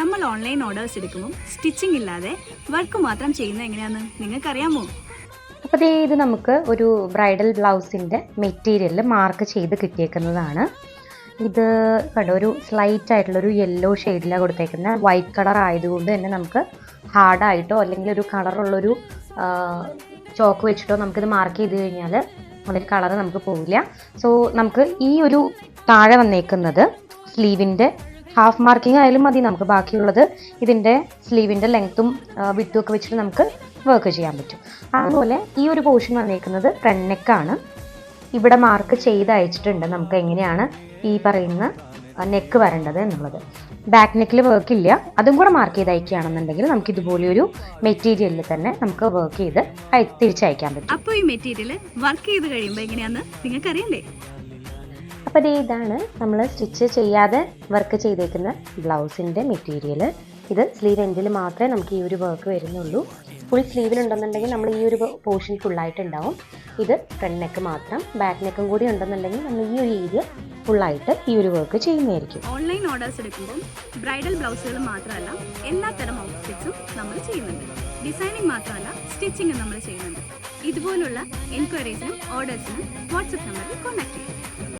നമ്മൾ online orders എടുക്കുമ്പോൾ stitching ഇല്ലാതെ വർക്ക് മാത്രം ചെയ്യുന്നത് എങ്ങനെയാണെന്ന് നിങ്ങൾക്കറിയാമോ? അപ്പോൾ ഇത് നമുക്ക് ഒരു ബ്രൈഡൽ ബ്ലൗസിന്റെ മെറ്റീരിയലിൽ മാർക്ക് ചെയ്ത് കിട്ടിയേക്കുന്നതാണ്. ഇത് കണ്ടോ ഒരു സ്ലൈറ്റ് ആയിട്ടുള്ള ആയിട്ടുള്ളൊരു യെല്ലോ ഷെയ്ഡിലാണ് കൊടുത്തേക്കുന്നത് വൈറ്റ് കളർ ആയതുകൊണ്ട് തന്നെ നമുക്ക് ഹാർഡായിട്ടോ അല്ലെങ്കിൽ ഒരു കളറുള്ളൊരു ചോക്ക് വെച്ചിട്ടോ നമുക്കിത് മാർക്ക് ചെയ്ത് കഴിഞ്ഞാൽ അതിൽ കളർ നമുക്ക് പോവില്ല. സോ നമുക്ക് ഈ ഒരു താഴെ വന്നേക്കുന്നത് സ്ലീവിന്റെ ഹാഫ് മാർക്കിംഗ് ആയാലും മതി നമുക്ക് ബാക്കിയുള്ളത്. ഇതിന്റെ സ്ലീവിന്റെ ലെങ്ത്തും വിട്ടും ഒക്കെ വെച്ചിട്ട് നമുക്ക് വർക്ക് ചെയ്യാൻ പറ്റും. അതുപോലെ ഈ ഒരു പോർഷൻ വന്നിരിക്കുന്നത് ഫ്രണ്ട് നെക്കാണ് ഇവിടെ മാർക്ക് ചെയ്ത് അയച്ചിട്ടുണ്ട് നമുക്ക് എങ്ങനെയാണ് ഈ പറയുന്ന നെക്ക് വരേണ്ടത് എന്നുള്ളത്. ബാക്ക് നെക്കിൽ വർക്ക് ഇല്ല. അതും കൂടെ മാർക്ക് ചെയ്ത് അയക്കുകയാണെന്നുണ്ടെങ്കിൽ നമുക്ക് ഇതുപോലെ ഒരു മെറ്റീരിയലിൽ തന്നെ നമുക്ക് വർക്ക് ചെയ്ത് തിരിച്ചയക്കാൻ പറ്റും. അപ്പോൾ ഈ മെറ്റീരിയൽ വർക്ക് ചെയ്ത് കഴിയുമ്പോൾ എങ്ങനെയാണെന്ന് നിങ്ങൾക്കറിയണ്ടേ? അപ്പോൾ ഇതാണ് നമ്മൾ സ്റ്റിച്ച് ചെയ്യാതെ വർക്ക് ചെയ്തേക്കുന്ന ബ്ലൗസിന്റെ മെറ്റീരിയൽ ഇത് സ്ലീവ് എൻഡിൽ മാത്രമേ നമുക്ക് ഈ ഒരു വർക്ക് വരുന്നുള്ളൂ. ഫുൾ സ്ലീവിലുണ്ടെന്നുണ്ടെങ്കിൽ നമ്മൾ ഈ ഒരു പോർഷൻ ഫുള്ളായിട്ട് ഉണ്ടാവും ഇത് ഫ്രണ്ട് നെക്ക് മാത്രം ബാക്ക് നെക്കും കൂടി ഉണ്ടെന്നുണ്ടെങ്കിൽ നമ്മൾ ഈ ഒരു ഏരിയ ഫുള്ളായിട്ട് ഈ ഒരു വർക്ക് ചെയ്യുന്നതായിരിക്കും. ഓൺലൈൻ ഓർഡേഴ്സ് എടുക്കുമ്പോൾ ബ്രൈഡൽ ബ്ലൗസുകൾ മാത്രമല്ല എല്ലാ തരം ഔട്ട്ഫിറ്റ്സും നമ്മൾ ചെയ്യുന്നുണ്ട്. ഡിസൈനിങ് മാത്രമല്ല സ്റ്റിച്ചിങ്ങും നമ്മൾ ചെയ്യുന്നുണ്ട്. ഇതുപോലുള്ള എൻക്വയറീസിനും ഓർഡേഴ്സിനും വാട്സപ്പ് നമ്പറിൽ കോൺടാക്ട് ചെയ്യാം.